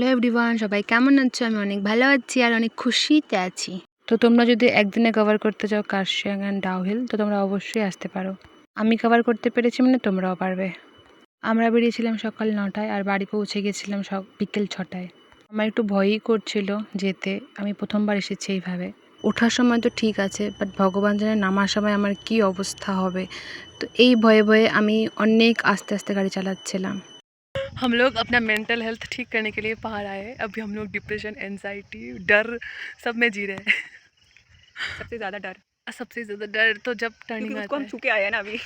Hello everyone সবাই কেমন আছো? আমি অনেক ভালো আছি আর অনেক খুশিতে আছি। তো তোমরা যদি একদিনে কভার করতে চাও কার্শিয়াং অ্যান্ড ডাউহিল তো তোমরা অবশ্যই আসতে পারো। আমি কভার করতে পেরেছি মানে তোমরাও পারবে। আমরা বেরিয়েছিলাম সকাল নটায় আর বাড়ি পৌঁছে গেছিলাম সব বিকেল ছটায়। আমার একটু ভয়ই করছিল যেতে। আমি প্রথমবার এসেছি এইভাবে। ওঠার সময় তো ঠিক আছে বাট ভগবান জানে নামার সময় আমার কি অবস্থা হবে। তো এই ভয়ে ভয়ে আমি অনেক আস্তে আস্তে গাড়ি চালাচ্ছিলাম। हम लोग अपना मेंटल हेल्थ ठीक करने के लिए बाहर आए हैं। अभी हम लोग डिप्रेशन एनजाइटी डर सब में जी रहे हैं। सबसे ज़्यादा डर। सबसे ज़्यादा डर तो जब टर्निंग आता हम है। छू के आए हैं ना अभी।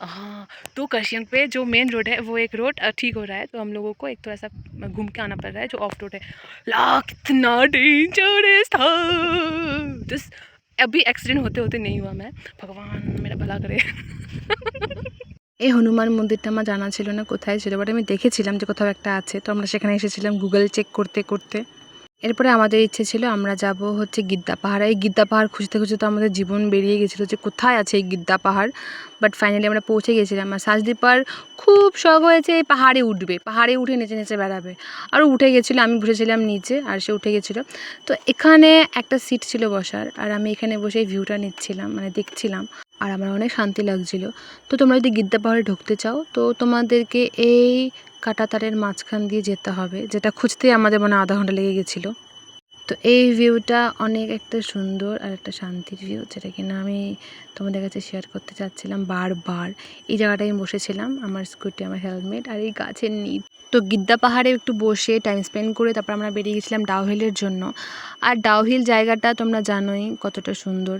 हाँ तो करशियंग पे जो मेन रोड है वो एक रोड ठीक हो रहा है। तो हम लोगों को एक थोड़ा सा घूम के आना पड़ रहा है जो ऑफ़ रोड है। ला कितना डेंजरस था। Just अभी एक्सीडेंट होते होते नहीं हुआ मैं। भगवान मेरा भला करे। এই হনুমান মন্দিরটা আমার জানা ছিল না কোথায় ছিল বাট আমি দেখেছিলাম যে কোথাও একটা আছে। তো আমরা সেখানে এসেছিলাম গুগল চেক করতে করতে। এরপরে আমাদের ইচ্ছে ছিল আমরা যাব হচ্ছে গিদ্দা পাহাড়। এই গিদ্দা পাহাড় খুঁজতে খুঁজতে তো আমাদের জীবন বেরিয়ে গেছিল যে কোথায় আছে এই গিদ্দা পাহাড়। বাট ফাইনালি আমরা পৌঁছে গেছিলাম আর সাজদীপার খুব শখ হয়েছে এই পাহাড়ে উঠবে, পাহাড়ে উঠে নেচে নেচে বেড়াবে। আর উঠে গেছিল, আমি বসেছিলাম নিচে আর সে উঠে গেছিল। তো এখানে একটা সিট ছিল বসার আর আমি এখানে বসে ভিউটা নিচ্ছিলাম মানে দেখছিলাম। আর আমার অনেক শান্তি লাগছিল। তো তোমরা যদি গিদ্দা পাহাড়ে ঢুকতে চাও, তো তোমাদেরকে এই কাটাতারের মাঝখান দিয়ে যেতে হবে, যেটা খুঁজতেই আমাদের মনে আধা ঘণ্টা লেগে গেছিল। তো এই ভিউটা অনেক একটা সুন্দর আর একটা শান্তির ভিউ, যেটা কিনা আমি তোমাদের কাছে শেয়ার করতে চাচ্ছিলাম বারবার। এই জায়গাটায় আমি বসেছিলাম, আমার স্কুটি আমার হেলমেট আর এই গাছের নিচ। তো গিদ্দা পাহাড়ে একটু বসে টাইম স্পেন্ড করে তারপর আমরা বেরিয়ে গেছিলাম ডাউহিলের জন্য। আর ডাউহিল জায়গাটা তোমরা জানোই কতটা সুন্দর।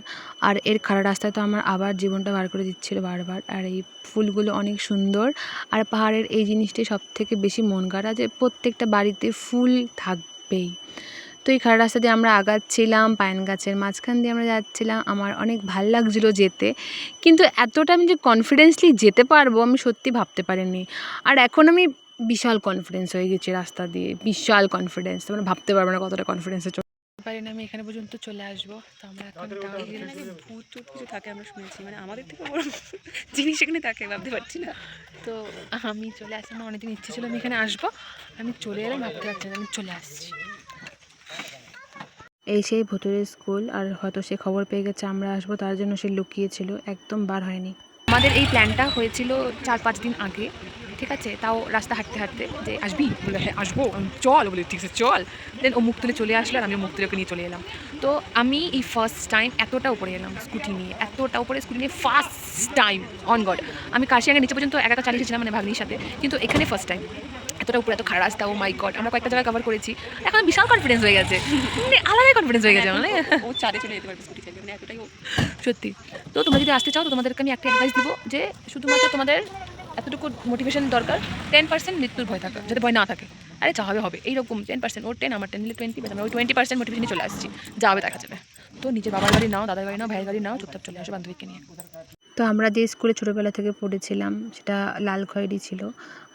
আর এর খারাপ রাস্তায় তো আমার আবার জীবনটা বার করে দিচ্ছিল বারবার। আর এই ফুলগুলো অনেক সুন্দর। আর পাহাড়ের এই জিনিসটাই সব থেকে বেশি মন কাড়া যে প্রত্যেকটা বাড়িতে ফুল থাকবেই। তো এই খারাপ রাস্তা দিয়ে আমরা আগাচ্ছিলাম, পাইন গাছের মাঝখান দিয়ে আমরা যাচ্ছিলাম। আমার অনেক ভালো লাগছিল যেতে। কিন্তু এতটা আমি যে কনফিডেন্সলি যেতে পারব আমি সত্যি ভাবতে পারিনি। আর এখন আমি বিশাল কনফিডেন্স হয়ে গেছি রাস্তা দিয়ে বিশাল কনফিডেন্স তোমরা ভাবতে পারবে না কতটা কনফিডেন্সে পারি না আমি এখানে পর্যন্ত চলে আসব। তো আমরা এখন নাকি ভূত টুত কিছু থাকে আমরা শুনেছি মানে আমাদের থেকে বড় জিনিস এখানে থাকে ভাবতে পারছি না। তো আমি চলে আসছি আমার অনেকদিন ইচ্ছে ছিল আমি এখানে আসব। আমি চলে এলাম ভাবতে পারছি না আমি চলে আসছি। এই সেই ভুতুরের স্কুল আর হয়তো সে খবর পেয়ে গেছে আমরা আসব তার জন্য সে লুকিয়েছিল একদম বার হয়নি। আমাদের এই প্ল্যানটা হয়েছিল চার পাঁচ দিন আগে। ঠিক আছে? তাও রাস্তা হাঁটতে হাঁটতে যে আসবি? বলে হ্যাঁ আসব। চল। বলে ঠিক আছে চল। দেন ও মুখ তুলে চলে আসলো আর আমি মুখ তুলে ওকে নিয়ে চলে এলাম। তো আমি এই ফার্স্ট টাইম এতটা উপরে এলাম স্কুটি নিয়ে এতটা উপরে স্কুটি নিয়ে ফার্স্ট টাইম অন গড আমি কাশিয়াঙ্গের নিচে পর্যন্ত একা চালিয়ে এসেছিলাম মানে ভাগ্নির সাথে কিন্তু এখানে ফার্স্ট টাইম এতটা উপরে এত খারাপ রাস্তা ও মাই গড আমরা কয়েকটা জায়গায় কভার করেছি। এখন বিশাল কনফিডেন্স হয়ে গেছে। মানে আলাদাই কনফিডেন্স হয়ে গেছে মানে। ও চারে চলে যেতে পারবে স্কুটি চালিয়ে মানে এতটাই সত্যি। তো তোমরা যদি আসতে চাও তো তোমাদেরকে আমি একটা অ্যাডভাইস দিব যে শুধুমাত্র তোমাদের এতটুকু মোটিভেশন দরকার টেন পার্সেন্ট মৃত্যুর ভয় থাকা যাতে ভয় না থাকে। আরে যা হবে হবে এইরকম টেন পার্সেন্ট ওর টেন আমার টেন নিলে টোয়েন্টি আমরা ওই টোয়েন্টি পার্সেন্ট মোটিভেশনে চলে আসছি যা হবে দেখা যাবে। তো নিজের বাবার গাড়ি নাও দাদার বাড়ি নাও ভাইয়ের গাড়ি নাও চুপচাপ চলে আসো বান্ধবীকে নিয়ে। তো আমরা যে স্কুলে ছোটোবেলা থেকে পড়েছিলাম সেটা লাল খয়েরি ছিল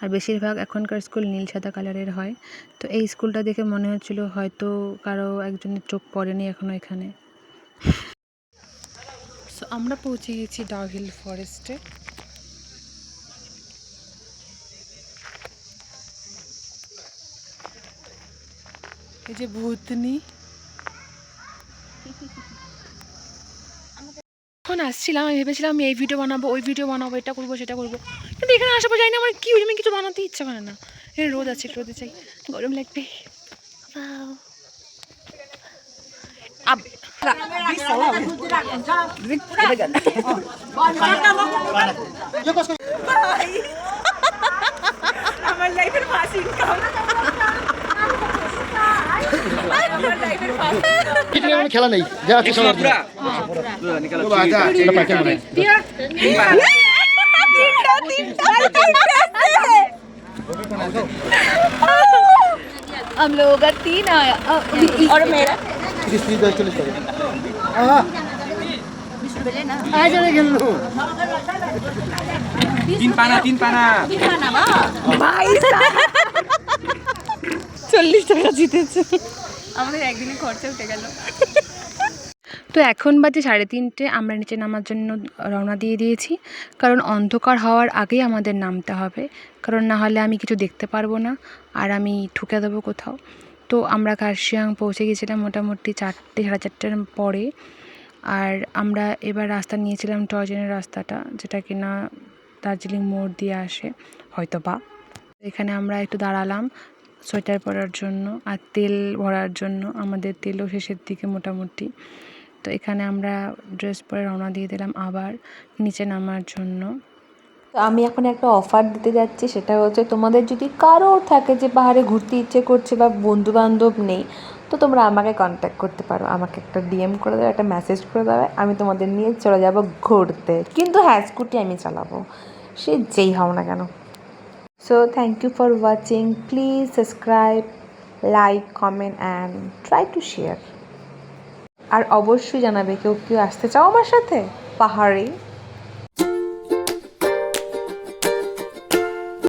আর বেশিরভাগ এখনকার স্কুল নীল সাদা কালারের হয়। তো এই স্কুলটা দেখে মনে হচ্ছিল হয়তো কারও একজনের চোখ পড়েনি এখনও এখানে। সো আমরা পৌঁছে গেছি ডাউহিল ফরেস্টে এই যে ভূতনি। এখন আসছিলাম আমি ভেবেছিলাম আমি এই ভিডিও বানাবো ওই ভিডিও বানাবো এটা করব সেটা করব। কিন্তু এখানে আসার পর জানি না আমার কি আমি কিছু বানাতে ইচ্ছা করে না। এখানে রোদ আছে রোদে চাই গরম লাগবে। আমার লাইফের ফার্স্ট ইনকাম আমার লাইফের ফার্স্ট কিডনি কোনো খেলা নেই যা আছে সব দিয়ে। বাবা, যা, এটা পাকে মনে হয়। हम लोग का तीन आया और मेरा তিরিশ, তিরিশ, দশ, চল্লিশ টাকা। আহা, আজ আমি গেল। তিন পানা তিন পানা চল্লিশ টাকা জিতেছে আমাদের একদিনে খরচা উঠে গেল। তো এখন বাজে সাড়ে তিনটে, আমরা নিচে নামার জন্য রওনা দিয়ে দিয়েছি। কারণ অন্ধকার হওয়ার আগেই আমাদের নামতে হবে। কারণ না হলে আমি কিছু দেখতে পারব না, আর আমি ঠুকে দেবো কোথাও। তো আমরা কার্শিয়াং পৌঁছে গেছিলাম মোটামুটি চারটে, সাড়ে চারটের পরে। আর আমরা এবার রাস্তা নিয়েছিলাম টয়জনের রাস্তাটা, যেটা কিনা দার্জিলিং মোড় দিয়ে আসে হয়তো বা এখানে আমরা একটু দাঁড়ালাম সোয়েটার পরার জন্য আর তেল ভরার জন্য আমাদের তেলও শেষের দিকে মোটামুটি। তো এখানে আমরা ড্রেস পরে রওনা দিয়ে দিলাম আবার নিচে নামার জন্য। আমি এখন একটা অফার দিতে যাচ্ছি, সেটা হচ্ছে তোমাদের যদি কারোর থাকে যে পাহাড়ে ঘুরতে ইচ্ছে করছে বা বন্ধু বান্ধব নেই, তো তোমরা আমাকে কন্ট্যাক্ট করতে পারো। আমাকে একটা ডিএম করে দেবে একটা মেসেজ করে দেবে আমি তোমাদের নিয়ে চলে যাব ঘুরতে। কিন্তু হ্যাঁ স্কুটি আমি চালাবো। সে যেই হও না কেন। So thank you for watching please subscribe like comment and try to share আর অবশ্যই জানাবে কেউ কেউ আসতে চাও আমার সাথে? পাহাড়ে?